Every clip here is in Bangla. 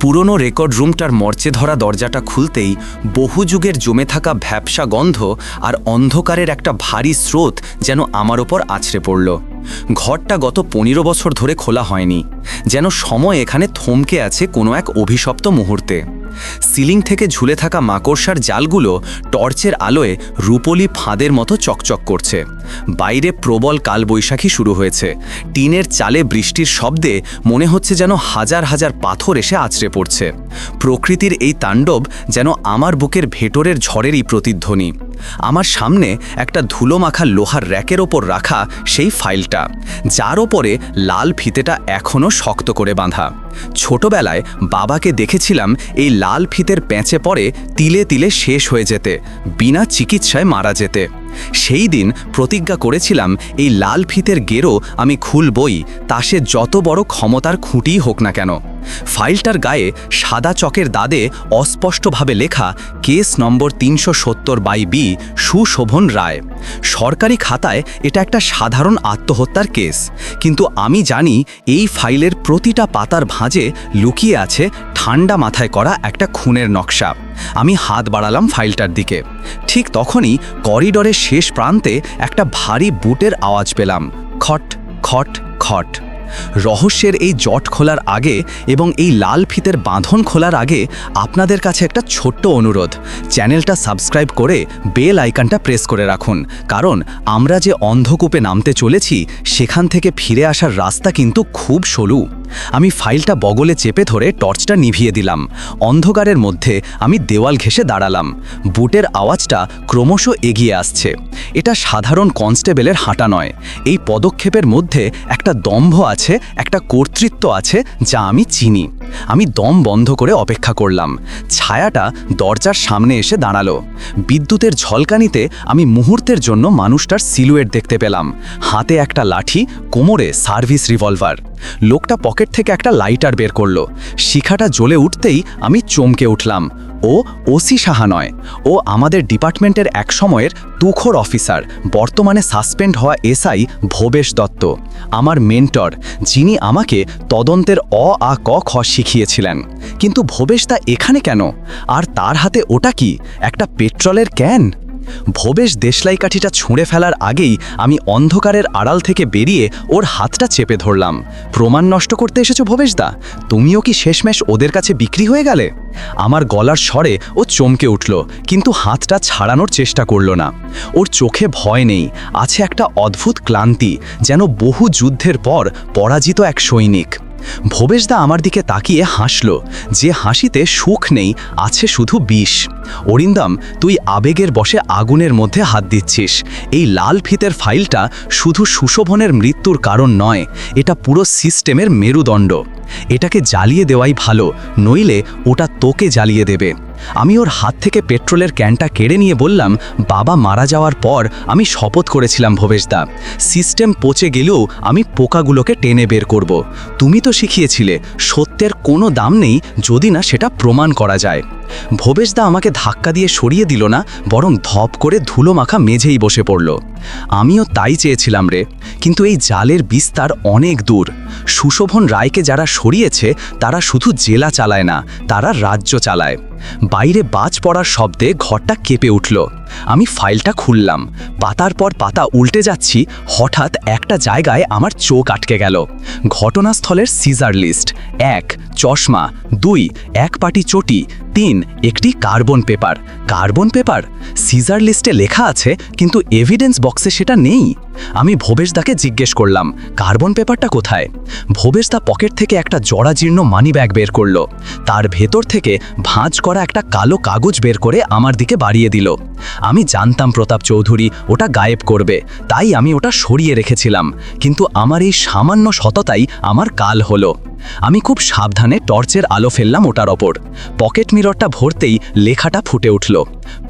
পুরনো রেকর্ড রুমটার মর্চে ধরা দরজাটা খুলতেই বহু যুগের জমে থাকা ভ্যাবসা গন্ধ আর অন্ধকারের একটা ভারী স্রোত যেন আমার ওপর আছড়ে পড়ল। ঘরটা গত পনেরো বছর ধরে খোলা হয়নি, যেন সময় এখানে থমকে আছে কোনো এক অভিশপ্ত মুহূর্তে। সিলিং থেকে ঝুলে থাকা মাকড়সার জালগুলো টর্চের আলোয় রূপলি ফাঁদের মতো চকচক করছে। বাইরে প্রবল কালবৈশাখী শুরু হয়েছে। টিনের চালে বৃষ্টির শব্দে মনে হচ্ছে যেন হাজার হাজার পাথর এসে আছড়ে পড়ছে। প্রকৃতির এই তাণ্ডব যেন আমার বুকের ভেতরের ঝড়েরই প্রতিধ্বনি। আমার সামনে একটা ধুলো মাখা লোহার র্যাকের ওপর রাখা সেই ফাইলটা, যার ওপরে লাল ফিতেটা এখনও শক্ত করে বাঁধা। ছোটবেলায় বাবাকে দেখেছিলাম এই লাল ফিতের প্যাঁচে পড়ে তিলে তিলে শেষ হয়ে যেতে, বিনা চিকিৎসায় মারা যেতে। সেই দিন প্রতিজ্ঞা করেছিলাম এই লাল ফিতের গেরো আমি খুলবই, তা সে যত বড় ক্ষমতার খুঁটিই হোক না কেন। ফাইলটার গায়ে সাদা চকের দাদে অস্পষ্টভাবে লেখা কেস নম্বর তিনশো সত্তর বাই বি সুশোভন রায়। সরকারি খাতায় এটা একটা সাধারণ আত্মহত্যার কেস। কিন্তু আমি জানি এই ফাইলের প্রতিটা পাতার ভাঁজে লুকিয়ে আছে ঠান্ডা মাথায় করা একটা খুনের নকশা। আমি হাত বাড়ালাম ফাইলটার দিকে। ঠিক তখনই করিডরের শেষ প্রান্তে একটা ভারী বুটের আওয়াজ পেলাম। খট খট খট। রহস্যের এই জট খোলার আগে এবং এই লাল ফিতের বাঁধন খোলার আগে আপনাদের কাছে একটা ছোট্ট অনুরোধ। চ্যানেলটা সাবস্ক্রাইব করে বেল আইকনটা প্রেস করে রাখুন। কারণ আমরা যে অন্ধকূপে নামতে চলেছি, সেখান থেকে ফিরে আসার রাস্তা কিন্তু খুব সরু। আমি ফাইলটা বগলে চেপে ধরে টর্চটা নিভিয়ে দিলাম। অন্ধকারের মধ্যে আমি দেওয়াল ঘেসে দাঁড়ালাম। বুটের আওয়াজটা ক্রমশ এগিয়ে আসছে। এটা সাধারণ কনস্টেবলের হাঁটা নয়। এই পদক্ষেপের মধ্যে একটা দম্ভ আছে, একটা কর্তৃত্ব আছে, যা আমি চিনি। আমি দম বন্ধ করে অপেক্ষা করলাম। ছায়াটা দরজার সামনে এসে দাঁড়াল। বিদ্যুতের ঝলকানিতে আমি মুহূর্তের জন্য মানুষটার সিলুয়েট দেখতে পেলাম। হাতে একটা লাঠি, কোমরে সার্ভিস রিভলভার। লোকটা পকেট থেকে একটা লাইটার বের করল। শিখাটা জ্বলে উঠতেই আমি চমকে উঠলাম। ও ওসি সাহা নয়। ও আমাদের ডিপার্টমেন্টের এক সময়ের তুখোর অফিসার, বর্তমানে সাসপেন্ড হওয়া এসআই ভবেশ দত্ত। আমার মেন্টর, যিনি আমাকে তদন্তের অ আ ক খ শিখিয়েছিলেন। কিন্তু ভবেশ তা এখানে কেন? আর তার হাতে ওটা কি? একটা পেট্রোলের ক্যান? ভবেশ দেশলাই কাঠিটা ছুঁড়ে ফেলার আগেই আমি অন্ধকারের আড়াল থেকে বেরিয়ে ওর হাতটা চেপে ধরলাম। প্রমাণ নষ্ট করতে এসেছ ভবেশদা তুমিও কি শেষমেশ ওদের কাছে বিক্রি হয়ে গেলে? আমার গলার স্বরে ও চমকে উঠল, কিন্তু হাতটা ছাড়ানোর চেষ্টা করল না। ওর চোখে ভয় নেই, আছে একটা অদ্ভুত ক্লান্তি, যেন বহু যুদ্ধের পর পরাজিত এক সৈনিক। ভবেশদা আমার দিকে তাকিয়ে হাসল, যে হাসিতে সুখ নেই, আছে শুধু বিষ। অরিন্দম, তুই আবেগের বসে আগুনের মধ্যে হাত দিচ্ছিস। এই লাল ফিতের ফাইলটা শুধু সুশোভনের মৃত্যুর কারণ নয়, এটা পুরো সিস্টেমের মেরুদণ্ড। এটাকে জ্বালিয়ে দেওয়াই ভালো, নইলে ওটা তোকে জ্বালিয়ে দেবে। আমি ওর হাত থেকে পেট্রোলের ক্যানটা কেড়ে নিয়ে বললাম, বাবা মারা যাওয়ার পর আমি শপথ করেছিলাম ভবেশদা। সিস্টেম পচে গেলেও আমি পোকাগুলোকে টেনে বের করব। তুমি তো শিখিয়েছিলে, সত্যের কোনো দাম নেই যদি না সেটা প্রমাণ করা যায়। ভবেশদা আমাকে ধাক্কা দিয়ে সরিয়ে দিল না, বরং ধপ করে ধুলো মাখা মেঝেই বসে পড়ল। আমিও তাই চেয়েছিলাম রে। কিন্তু এই জালের বিস্তার অনেক দূর। সুশোভন রায়কে যারা সরিয়েছে, তারা শুধু জেলা চালায় না, তারা রাজ্য চালায়। বাইরে বাজ পড়ার শব্দে ঘরটা কেঁপে উঠল। আমি ফাইলটা খুললাম। পাতার পর পাতা উল্টে যাচ্ছি। হঠাৎ একটা জায়গায় আমার চোখ আটকে গেল। ঘটনাস্থলের সিজার লিস্ট। এক, চশমা। দুই, এক পাটি চটি। তিন, একটি carbon paper. Carbon paper? Seizure লিস্টে লেখা আছে, কিন্তু এভিডেন্স বক্সে সেটা নেই। আমি ভবেশদাকে জিজ্ঞেস করলাম, কার্বন পেপারটা কোথায়? ভবেশদা পকেট থেকে একটা জরাজীর্ণ মানি ব্যাগ বের করল। তার ভেতর থেকে ভাঁজ করা একটা কালো কাগজ বের করে আমার দিকে বাড়িয়ে দিল। আমি জানতাম প্রতাপ চৌধুরী ওটা গায়েব করবে, তাই আমি ওটা সরিয়ে রেখেছিলাম, কিন্তু আমার এই সামান্য সততাই আমার কাল হলো। আমি খুব সাবধানে টর্চের আলো ফেললাম ওটার ওপর। পকেট মিররটা ভরতেই লেখাটা ফুটে উঠল।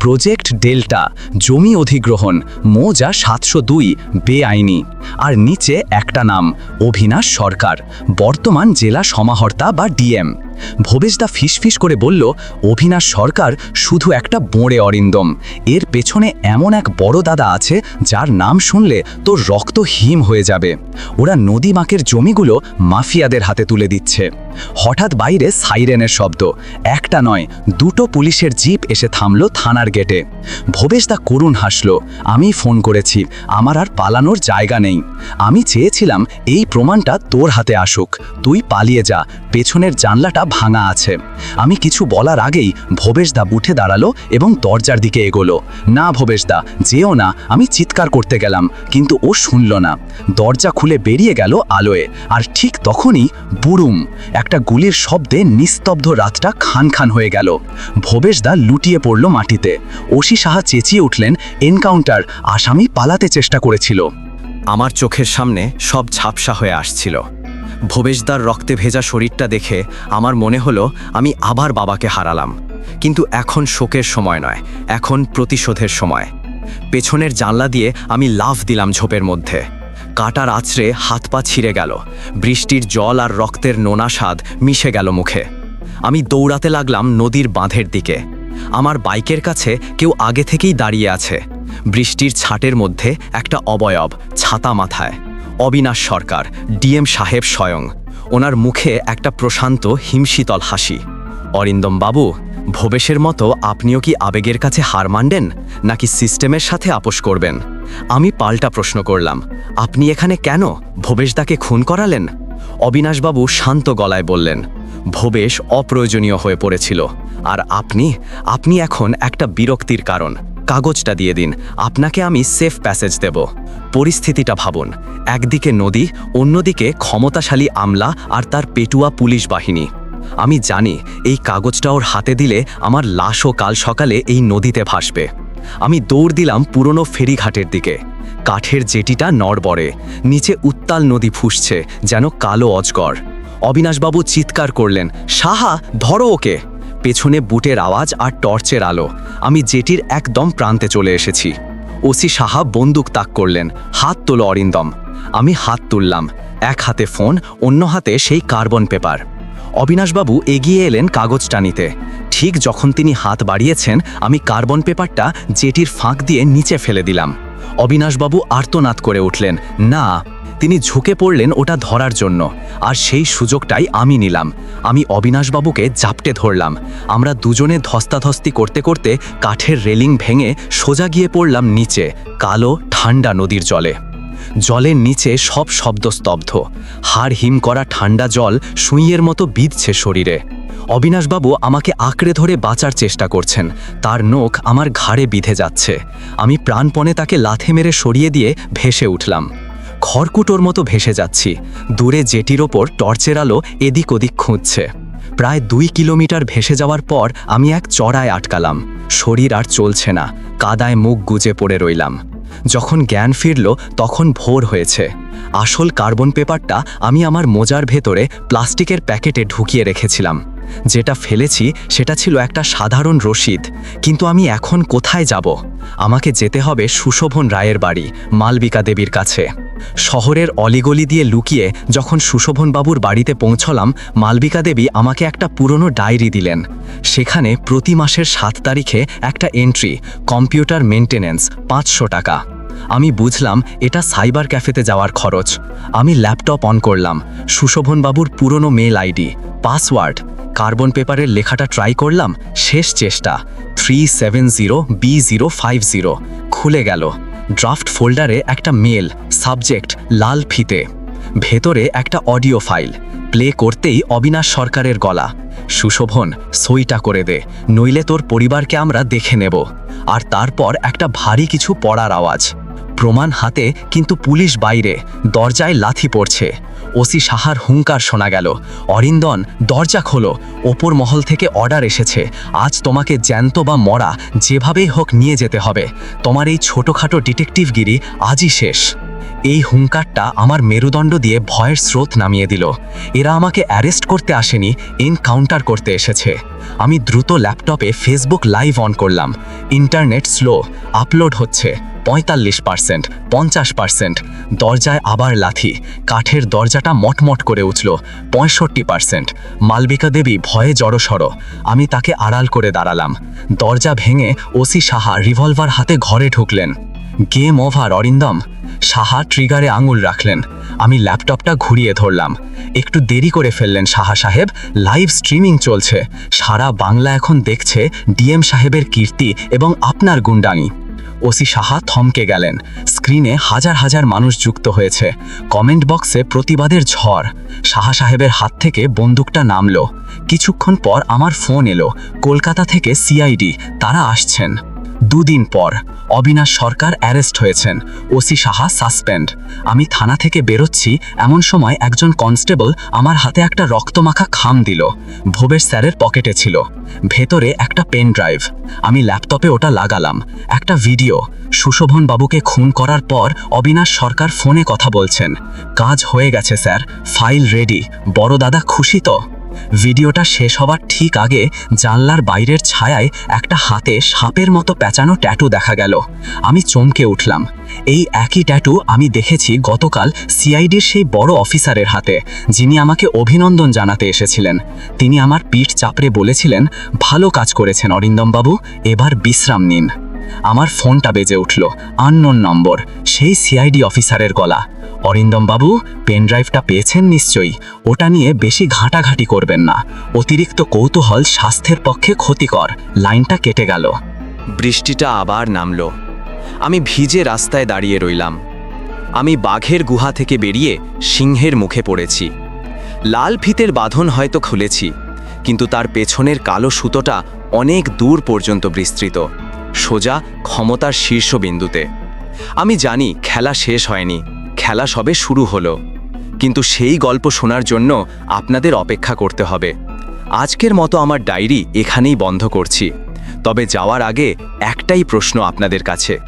প্রজেক্ট ডেল্টা, জমি অধিগ্রহণ, মোজা সাতশো দুই, বেআইনি। আর নিচে একটা নাম, অভিনাশ সরকার, বর্তমান জেলা সমাহর্তা বা ডিএম। ভবেশদা ফিসফিস করে বলল, অভিনাশ সরকার শুধু একটা বোঁড়ে অরিন্দম। এর পেছনে এমন এক বড় দাদা আছে যার নাম শুনলে তোর রক্ত হিম হয়ে যাবে। ওরা নদী মাকের জমিগুলো মাফিয়াদের হাতে তুলে দিচ্ছে। হঠাৎ বাইরে সাইরেনের শব্দ। একটা নয়, দুটো পুলিশের জিপ এসে থামল থানার গেটে। ভবেশদা করুণ হাসল, আমি ফোন করেছি, আমার আর পালানোর জায়গা নেই। আমি চেয়েছিলাম এই প্রমাণটা তোর হাতে আসুক। তুই পালিয়ে যা, পেছনের জানলাটা ভাঙা আছে। আমি কিছু বলার আগেই ভবেশদা উঠে দাঁড়াল এবং দরজার দিকে এগোলো। না ভবেশদা, যেও না, আমি চিৎকার করতে গেলাম, কিন্তু ও শুনল না। দরজা খুলে বেরিয়ে গেল আলোয়, আর ঠিক তখনই বুড়ুম একটা গুলির শব্দে নিস্তব্ধ রাতটা খান খান হয়ে গেল। ভবেশদা লুটিয়ে পড়ল মাটিতে। ওসি সাহা চেঁচিয়ে উঠলেন, এনকাউন্টার, আসামি পালাতে চেষ্টা করেছিল। আমার চোখের সামনে সব ঝাপসা হয়ে আসছিল। ভবেশদার রক্তে ভেজা শরীরটা দেখে আমার মনে হলো আমি আবার বাবাকে হারালাম। কিন্তু এখন শোকের সময় নয়, এখন প্রতিশোধের সময়। পেছনের জানলা দিয়ে আমি লাফ দিলাম ঝোপের মধ্যে। কাটার আছড়ে হাত পা ছিঁড়ে গেল, বৃষ্টির জল আর রক্তের নোনা স্বাদ মিশে গেল মুখে। আমি দৌড়াতে লাগলাম নদীর বাঁধের দিকে। আমার বাইকের কাছে কেউ আগে থেকেই দাঁড়িয়ে আছে। বৃষ্টির ছাটের মধ্যে একটা অবয়ব ছাতা মাথায়। অবিনাশ সরকার, ডিএম সাহেব স্বয়ং। ওনার মুখে একটা প্রশান্ত, হিমশীতল হাসি। অরিন্দম বাবু, ভবেশের মতো আপনিও কি আবেগের কাছে হার মানবেন, নাকি সিস্টেমের সাথে আপোষ করবেন? আমি পাল্টা প্রশ্ন করলাম, আপনি এখানে কেন? ভবেশদাকে খুন করালেন? অবিনাশবাবু শান্ত গলায় বললেন, ভবেশ অপ্রয়োজনীয় হয়ে পড়েছিল। আর আপনি আপনি এখন একটা বিরক্তির কারণ। কাগজটা দিয়ে দিন। আপনাকে আমি সেফ প্যাসেজ দেব। পরিস্থিতিটা ভাবুন। একদিকে নদী, অন্যদিকে ক্ষমতাশালী আমলা আর তার পেটুয়া পুলিশ বাহিনী। আমি জানি এই কাগজটা ওর হাতে দিলে আমার লাশও কাল সকালে এই নদীতে ভাসবে। আমি দৌড় দিলাম পুরনো ফেরিঘাটের দিকে। কাঠের জেটিটা নড়বড়ে। নিচে উত্তাল নদী ফুসছে, যেন কালো অজগর। অবিনাশবাবু চিৎকার করলেন, সাহা, ধরো ওকে। পেছনে বুটের আওয়াজ আর টর্চের আলো। আমি জেটির একদম প্রান্তে চলে এসেছি। ওসি সাহা বন্দুক তাক করলেন। হাত তোলো, অরিন্দম। আমি হাত তুললাম। এক হাতে ফোন, অন্য হাতে সেই কার্বন পেপার। অবিনাশবাবু এগিয়ে এলেন কাগজটা নিতে ঠিক যখন তিনি হাত বাড়িয়েছেন, আমি কার্বন পেপারটা জেটির ফাঁক দিয়ে নিচে ফেলে দিলাম। অবিনাশবাবু আর্তনাদ করে উঠলেন। না তিনি ঝুঁকে পড়লেন ওটা ধরার জন্য। আর সেই সুযোগটাই আমি নিলাম। আমি অবিনাশবাবুকে জাপটে ধরলাম। আমরা দুজনে ধস্তাধস্তি করতে করতে কাঠের রেলিং ভেঙে সোজা গিয়ে পড়লাম নিচে, কালো, ঠান্ডা নদীর জলে। জলের নিচে সব শব্দ স্তব্ধ। হাড় হিম করা ঠান্ডা জল সুইয়ের মতো বিঁধছে শরীরে। অবিনাশবাবু আমাকে আঁকড়ে ধরে বাঁচার চেষ্টা করছেন। তার নখ আমার ঘাড়ে বিঁধে যাচ্ছে। আমি প্রাণপণে তাকে লাথে মেরে সরিয়ে দিয়ে ভেসে উঠলাম। খড়কুটোর মতো ভেসে যাচ্ছি। দূরে জেটির ওপর টর্চের আলো এদিক ওদিক খুঁজছে। প্রায় দুই কিলোমিটার ভেসে যাওয়ার পর আমি এক চড়ায় আটকালাম। শরীর আর চলছে না। কাদায় মুখ গুজে পড়ে রইলাম। যখন জ্ঞান ফিরল, তখন ভোর হয়েছে। আসল কার্বন পেপারটা আমি আমার মোজার ভেতরে প্লাস্টিকের প্যাকেটে ঢুকিয়ে রেখেছিলাম। যেটা ফেলেছি, সেটা ছিল একটা সাধারণ রসিদ। কিন্তু আমি এখন কোথায় যাব? আমাকে যেতে হবে সুশোভন রায়ের বাড়ি, মালবিকা দেবীর কাছে। শহরের অলিগলি দিয়ে লুকিয়ে যখন সুশোভনবাবুর বাড়িতে পৌঁছলাম, মালবিকা দেবী আমাকে একটা পুরনো ডায়েরি দিলেন। সেখানে প্রতি মাসের সাত তারিখে একটা এন্ট্রি কম্পিউটার মেনটেন্যান্স পাঁচশো টাকা। আমি বুঝলাম এটা সাইবার ক্যাফেতে যাওয়ার খরচ। আমি ল্যাপটপ অন করলাম, সুশোভনবাবুর পুরনো মেল আইডি পাসওয়ার্ড কার্বন পেপারের লেখাটা ট্রাই করলাম, শেষ চেষ্টা three seven zero B zero five zero খুলে গেল। ড্রাফট ফোল্ডারে একটা মেল, সাবজেক্ট, লাল ফিতে। ভেতরে একটা অডিও ফাইল। প্লে করতেই অবিনাশ সরকারের গলা। সুশোভন, সইটা করে দে, নইলে তোর পরিবারকে আমরা দেখে নেব। আর তারপর একটা ভারী কিছু পড়ার আওয়াজ। প্রমাণ হাতে, কিন্তু পুলিশ বাইরে, দরজায় লাথি পড়ছে। ওসি সাহার হুঙ্কার শোনা গেল। অরিন্দন দরজা খোলো। ওপর মহল থেকে অর্ডার এসেছে। আজ তোমাকে জ্যান্ত বা মরা, যেভাবেই হোক নিয়ে যেতে হবে। তোমার এই ছোটোখাটো ডিটেকটিভগিরি আজই শেষ। এই হুঙ্কারটা আমার মেরুদণ্ড দিয়ে ভয়ের স্রোত নামিয়ে দিল। এরা আমাকে অ্যারেস্ট করতে আসেনি, এনকাউন্টার করতে এসেছে। আমি দ্রুত ল্যাপটপে ফেসবুক লাইভ অন করলাম। ইন্টারনেট স্লো, আপলোড হচ্ছে, পঁয়তাল্লিশ পার্সেন্ট, পঞ্চাশ পার্সেন্ট, দরজায় আবার লাথি, কাঠের দরজাটা মটমট করে উঠল, পঁয়ষট্টি পার্সেন্ট। মালবিকা দেবী ভয়ে জড়সড়, আমি তাকে আড়াল করে দাঁড়ালাম। দরজা ভেঙে ওসি সাহা রিভলভার হাতে ঘরে ঢুকলেন। Game over Arindam. সাহা ট্রিগারে আঙুল রাখলেন। আমি ল্যাপটপটা ঘুরিয়ে ধরলাম। একটু দেরি করে ফেললেন সাহা সাহেব। লাইভ স্ট্রিমিং চলছে। সারা বাংলা এখন দেখছে ডিএম সাহেবের কীর্তি এবং আপনার গুন্ডানি ওসি সাহা থমকে গেলেন। স্ক্রিনে হাজার হাজার মানুষ যুক্ত হয়েছে। কমেন্ট বক্সে প্রতিবাদের ঝড়। সাহা সাহেবের হাত থেকে বন্দুকটা নামলো। কিছুক্ষণ পর আমার ফোন এলো। কলকাতা থেকে সিআইডি তারা আসছেন। দুদিন পর অবিনাশ সরকার অ্যারেস্ট হয়েছেন। OC Saha suspend. আমি থানা থেকে বেরোচ্ছি, এমন সময় একজন কনস্টেবল আমার হাতে একটা রক্তমাখা খাম দিল। ভোবের স্যারের পকেটে ছিল। ভেতরে একটা পেন ড্রাইভ। আমি ল্যাপটপে ওটা লাগালাম। একটা ভিডিও। সুশোভন বাবুকে খুন করার পর অবিনাশ সরকার ফোনে কথা বলছেন। কাজ হয়ে গেছে, স্যার। File ready. বড় দাদা খুশি তো? ভিডিওটা শেষ হবার ঠিক আগে জানলার বাইরের ছায়ায় একটা হাতে সাপের মতো প্যাঁচানো ট্যাটু দেখা গেল। আমি চমকে উঠলাম। এই একই ট্যাটু আমি দেখেছি গতকাল সিআইডির সেই বড় অফিসারের হাতে, যিনি আমাকে অভিনন্দন জানাতে এসেছিলেন। তিনি আমার পিঠ চাপড়ে বলেছিলেন, ভালো কাজ করেছেন অরিন্দমবাবু, এবার বিশ্রাম নিন। আমার ফোনটা বেজে উঠল আননোন নম্বর সেই সিআইডি অফিসারের গলা। অরিন্দম বাবু পেনড্রাইভটা পেয়েছেন নিশ্চয়ই, ওটা নিয়ে বেশি ঘাঁটাঘাঁটি করবেন না। অতিরিক্ত কৌতূহল স্বাস্থ্যের পক্ষে ক্ষতিকর, লাইনটা কেটে গেল। বৃষ্টিটা আবার নামল। আমি ভিজে রাস্তায় দাঁড়িয়ে রইলাম। আমি বাঘের গুহা থেকে বেরিয়ে সিংহের মুখে পড়েছি। লাল ফিতের বাঁধন হয়তো খুলেছি, কিন্তু তার পেছনের কালো সুতোটা অনেক দূর পর্যন্ত বিস্তৃত। সোজা ক্ষমতার শীর্ষবিন্দুতে। আমি জানি খেলা শেষ হয়নি, খেলা সবে শুরু হলো। কিন্তু সেই গল্প শোনার জন্য আপনাদের অপেক্ষা করতে হবে। আজকের মতো আমার ডায়েরি এখানেই বন্ধ করছি। তবে যাওয়ার আগে একটাই প্রশ্ন আপনাদের কাছে।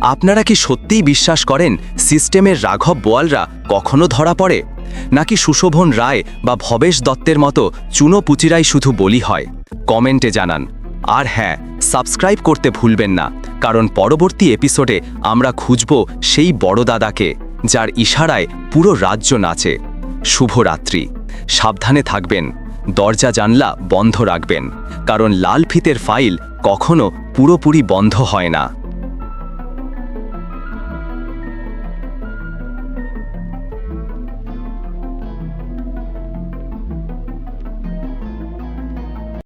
আপনারা কি সত্যিই বিশ্বাস করেন সিস্টেমের রাঘব বোয়ালরা কখনো ধরা পড়ে? নাকি সুশোভন রায় বা ভবেশ দত্তের মতো চুনো পুচিরাই শুধু বলি হয়? কমেন্টে জানান। আর হ্যাঁ সাবস্ক্রাইব করতে ভুলবেন না, কারণ পরবর্তী এপিসোডে আমরা খুঁজব সেই বড় দাদাকে, যার ইশারায় পুরো রাজ্য নাচে। শুভরাত্রি। সাবধানে থাকবেন। দরজা জানলা বন্ধ রাখবেন। কারণ লাল ফিতের ফাইল কখনো পুরোপুরি বন্ধ হয় না।